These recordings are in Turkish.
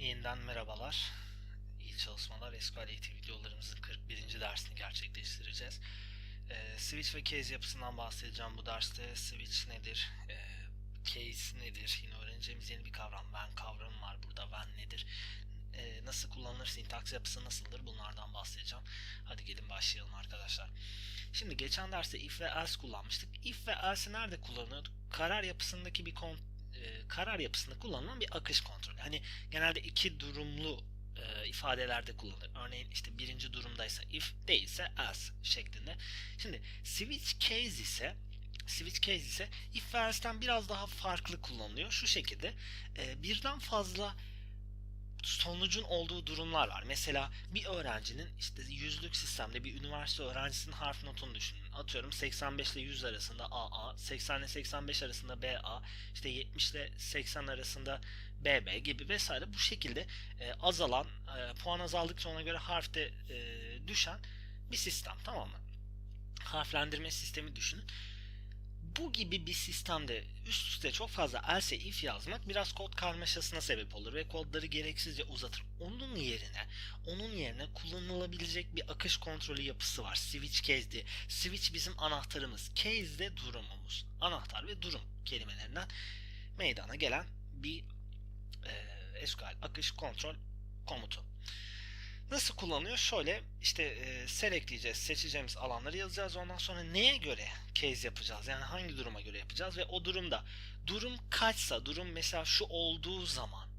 Yeniden merhabalar. İyi çalışmalar. SQL eğitim videolarımızın 41. dersini gerçekleştireceğiz. Ee, switch ve case yapısından bahsedeceğim bu derste. Switch nedir? Ee, case nedir? Yine öğreneceğimiz yeni bir kavram. When kavramı var burada. When nedir? Ee, nasıl kullanılır? Sintaks yapısı nasıldır? Bunlardan bahsedeceğim. Hadi gelin başlayalım arkadaşlar. Şimdi geçen derste if ve else kullanmıştık. If ve else'i nerede kullanıyorduk? Karar yapısındaki bir kon e, karar yapısında kullanılan bir akış kontrolü. Hani genelde iki durumlu e, ifadelerde kullanılır. Örneğin işte birinci durumdaysa if değilse else şeklinde. Şimdi switch case ise switch case ise if ve else'ten biraz daha farklı kullanılıyor. Şu şekilde e, birden fazla sonucun olduğu durumlar var. Mesela bir öğrencinin işte yüzlük sistemde bir üniversite öğrencisinin harf notunu düşünün. Atıyorum 85 ile 100 arasında AA, 80 ile 85 arasında BA, işte 70 ile 80 arasında BB gibi vesaire bu şekilde e, azalan, e, puan azaldıkça ona göre harfte e, düşen bir sistem tamam mı? Harflendirme sistemi düşünün bu gibi bir sistemde üst üste çok fazla else if yazmak biraz kod karmaşasına sebep olur ve kodları gereksizce uzatır. Onun yerine onun yerine kullanılabilecek bir akış kontrolü yapısı var. Switch case diye. Switch bizim anahtarımız. Case de durumumuz. Anahtar ve durum kelimelerinden meydana gelen bir e, SQL akış kontrol komutu. Nasıl kullanılıyor? Şöyle işte e, selectleyeceğiz, seçeceğimiz alanları yazacağız. Ondan sonra neye göre case yapacağız? Yani hangi duruma göre yapacağız? Ve o durumda durum kaçsa, durum mesela şu olduğu zaman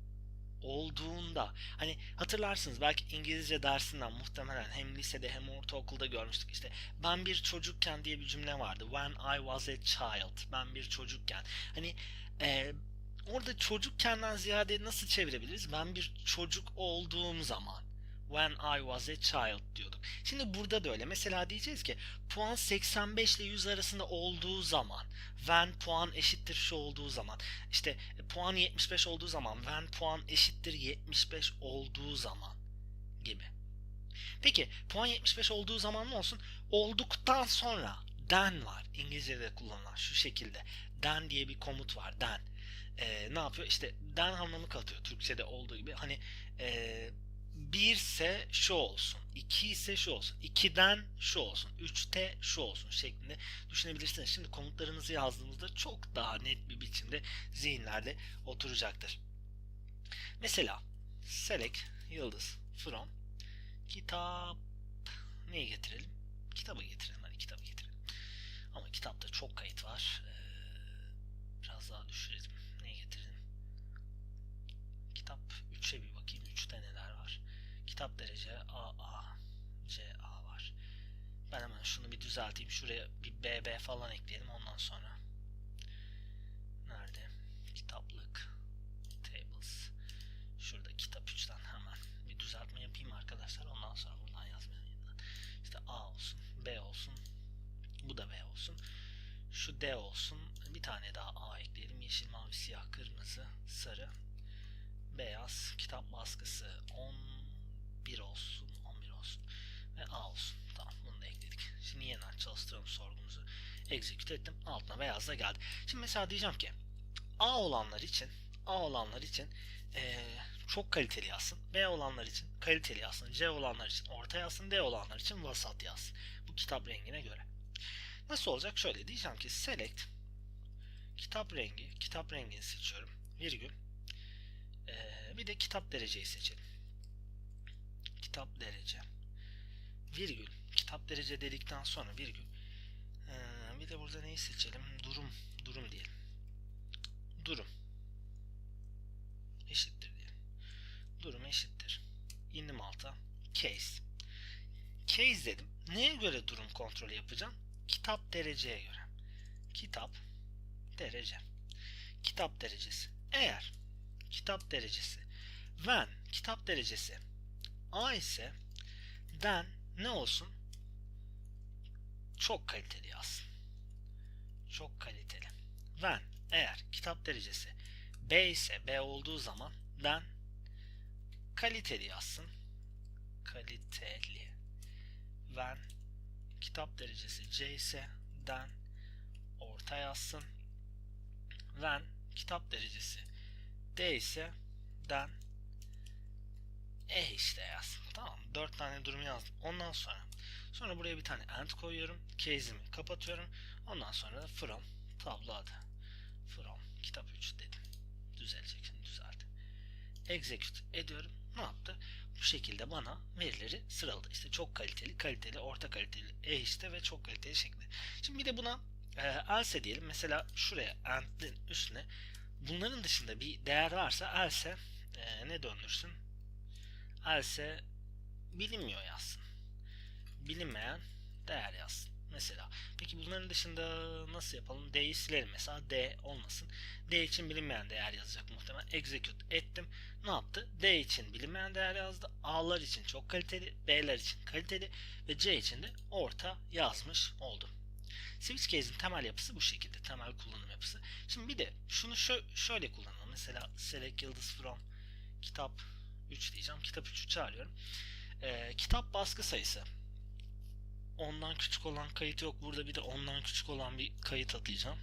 olduğunda hani hatırlarsınız belki İngilizce dersinden muhtemelen hem lisede hem ortaokulda görmüştük. İşte ben bir çocukken diye bir cümle vardı. When I was a child. Ben bir çocukken. Hani e, orada çocukkenden ziyade nasıl çevirebiliriz? Ben bir çocuk olduğum zaman when I was a child diyorduk. Şimdi burada da öyle. Mesela diyeceğiz ki puan 85 ile 100 arasında olduğu zaman when puan eşittir şu olduğu zaman işte puan 75 olduğu zaman when puan eşittir 75 olduğu zaman gibi. Peki puan 75 olduğu zaman ne olsun? Olduktan sonra then var. İngilizce'de kullanılan şu şekilde. Then diye bir komut var. Then. Ee, ne yapıyor? İşte then anlamı katıyor. Türkçe'de olduğu gibi. Hani eee 1 ise şu olsun, 2 ise şu olsun, 2'den şu olsun, 3'te şu olsun şeklinde düşünebilirsiniz. Şimdi komutlarınızı yazdığınızda çok daha net bir biçimde zihinlerde oturacaktır. Mesela select yıldız from kitap neyi getirelim? Kitabı getirelim. Hadi kitabı getirelim. Ama kitapta çok kayıt var. Ee, biraz daha düşürelim. Neyi getirelim? Kitap 3'e bir bakayım. 3'te neler var? Kitap derece AA, CA var. Ben hemen şunu bir düzelteyim. Şuraya bir BB falan ekleyelim ondan sonra. Nerede? Kitaplık. Tables. Şurada kitap 3'ten hemen bir düzeltme yapayım arkadaşlar. Ondan sonra buradan yazmayayım. İşte A olsun, B olsun. Bu da B olsun. Şu D olsun. Bir tane daha A ekleyelim. Yeşil, mavi, siyah, kırmızı, sarı, beyaz kitap baskısı 11 olsun 11 olsun ve A olsun. Tamam bunu da ekledik. Şimdi yeniden çalıştıralım sorgumuzu. Execute ettim. Altına beyaz da geldi. Şimdi mesela diyeceğim ki A olanlar için A olanlar için ee, çok kaliteli yazsın. B olanlar için kaliteli yazsın. C olanlar için orta yazsın. D olanlar için vasat yazsın. Bu kitap rengine göre. Nasıl olacak? Şöyle diyeceğim ki select kitap rengi kitap rengini seçiyorum. Virgül. Ee, bir de kitap dereceyi seçelim. Kitap derece. Virgül. Kitap derece dedikten sonra virgül. Ee, bir de burada neyi seçelim? Durum. Durum diyelim. Durum. Eşittir diyelim. Durum eşittir. İndim alta. Case. Case dedim. Neye göre durum kontrolü yapacağım? Kitap dereceye göre. Kitap derece. Kitap derecesi. Eğer kitap derecesi. When kitap derecesi A ise then ne olsun? Çok kaliteli yazsın. Çok kaliteli. When eğer kitap derecesi B ise B olduğu zaman then kaliteli yazsın. Kaliteli. When kitap derecesi C ise then orta yazsın. When kitap derecesi D ise den E işte yaz. Tamam. Dört tane durum yazdım. Ondan sonra sonra buraya bir tane end koyuyorum. Case'imi kapatıyorum. Ondan sonra da from tablo adı. From kitap 3 dedim. Düzelecek şimdi düzeldi. Execute ediyorum. Ne yaptı? Bu şekilde bana verileri sıraladı. İşte çok kaliteli, kaliteli, orta kaliteli, e işte ve çok kaliteli şeklinde. Şimdi bir de buna e, else diyelim. Mesela şuraya end'in üstüne bunların dışında bir değer varsa else e, ne döndürsün? Else bilinmiyor yazsın. Bilinmeyen değer yazsın. Mesela. Peki bunların dışında nasıl yapalım? D'yi silelim. Mesela D olmasın. D için bilinmeyen değer yazacak muhtemelen. Execute ettim. Ne yaptı? D için bilinmeyen değer yazdı. A'lar için çok kaliteli. B'ler için kaliteli. Ve C için de orta yazmış oldu. Switch case'in temel yapısı bu şekilde. Temel kullanım yapısı. Şimdi bir de şunu şö- şöyle kullanalım. Mesela select yıldız from kitap 3 diyeceğim. Kitap 3'ü çağırıyorum. Ee, kitap baskı sayısı. Ondan küçük olan kayıt yok. Burada bir de ondan küçük olan bir kayıt atayacağım.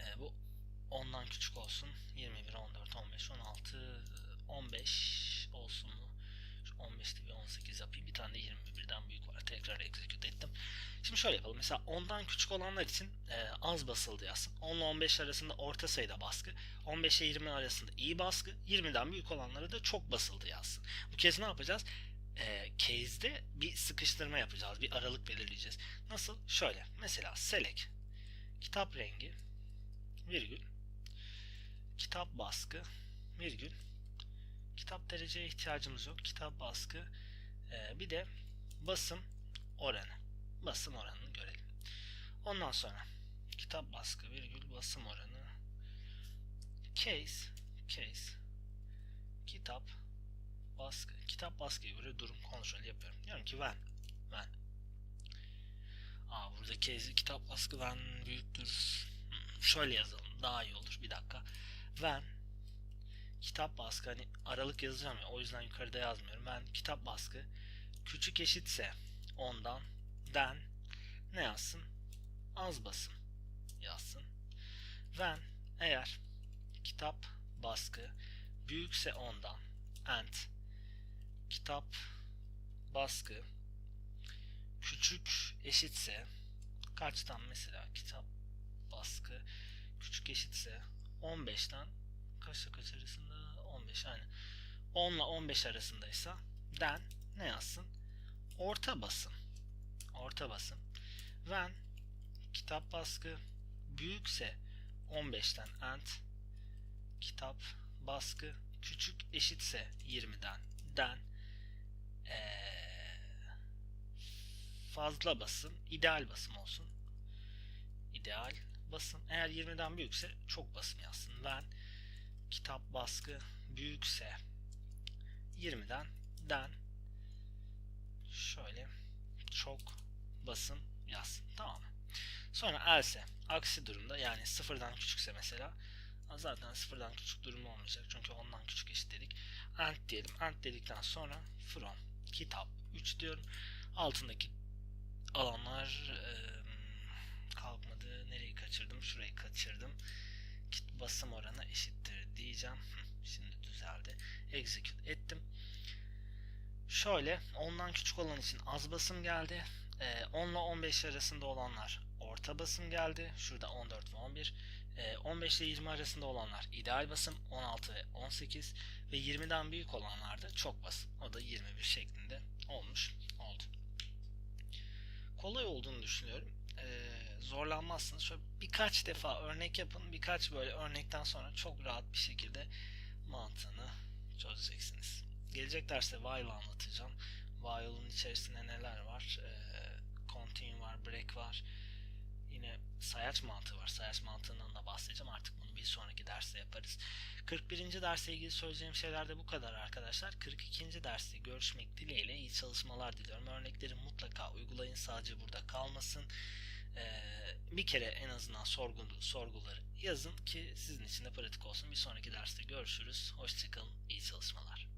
Ee, bu ondan küçük olsun. 21, 14, 15, 16, 15 olsun mu? Şu 15'te bir 18 yapayım. Bir tane de 21'den büyük var. Tekrar execute ettim. Şimdi şöyle yapalım. Mesela ondan küçük olanlar için e, az basıldı yazsın. 10 ile 15 arasında orta sayıda baskı. 15 ile 20 arasında iyi baskı. 20'den büyük olanlara da çok basıldı yazsın. Bu kez ne yapacağız? E, case'de bir sıkıştırma yapacağız. Bir aralık belirleyeceğiz. Nasıl? Şöyle. Mesela select kitap rengi virgül kitap baskı virgül kitap dereceye ihtiyacımız yok. Kitap baskı e, bir de basım oranı. Basım oranını görelim. Ondan sonra kitap baskı virgül basım oranı case case kitap baskı kitap baskıya göre durum kontrol yapıyorum. Diyorum ki when when Aa burada case kitap baskı when büyüktür. Hmm, şöyle yazalım daha iyi olur. Bir dakika. When kitap baskı hani aralık yazacağım ya o yüzden yukarıda yazmıyorum. Ben kitap baskı küçük eşitse ondan den ne yazsın? Az basım yazsın. When eğer kitap baskı büyükse ondan and kitap baskı küçük eşitse kaçtan mesela kitap baskı küçük eşitse 15'ten kaçla kaç arasında? 15 aynı 10 ile 15 arasındaysa den ne yazsın? Orta basım orta basım when kitap baskı büyükse 15'ten and kitap baskı küçük eşitse 20'den den ee, fazla basım ideal basım olsun. İdeal basım eğer 20'den büyükse çok basım yazsın. When kitap baskı büyükse 20'den den şöyle çok basım yazsın. Tamam mı? Sonra else aksi durumda yani sıfırdan küçükse mesela zaten sıfırdan küçük durum olmayacak. Çünkü ondan küçük eşit dedik. End diyelim. End dedikten sonra from kitap 3 diyorum. Altındaki alanlar e, kalkmadı. Nereyi kaçırdım? Şurayı kaçırdım. Kit basım oranı eşittir diyeceğim. Şimdi düzeldi. Execute ettim. Şöyle ondan küçük olan için az basım geldi. E, 10 ile 15 arasında olanlar orta basım geldi. Şurada 14 ve 11. E, 15 ile 20 arasında olanlar ideal basım 16 ve 18 ve 20'den büyük olanlar da çok basım. O da 21 şeklinde olmuş oldu. Kolay olduğunu düşünüyorum. E, zorlanmazsınız. Şöyle birkaç defa örnek yapın. Birkaç böyle örnekten sonra çok rahat bir şekilde mantığını çözeceksiniz. Gelecek derste while anlatacağım. While'ın içerisinde neler var? E, continue var, break var. Yine sayaç mantığı var. Sayaç mantığından da bahsedeceğim. Artık bunu bir sonraki derste yaparız. 41. derse ilgili söyleyeceğim şeyler de bu kadar arkadaşlar. 42. derste görüşmek dileğiyle iyi çalışmalar diliyorum. Örnekleri mutlaka uygulayın. Sadece burada kalmasın. Ee, bir kere en azından sorgulu, sorguları yazın ki sizin için de pratik olsun. Bir sonraki derste görüşürüz. Hoşçakalın. İyi çalışmalar.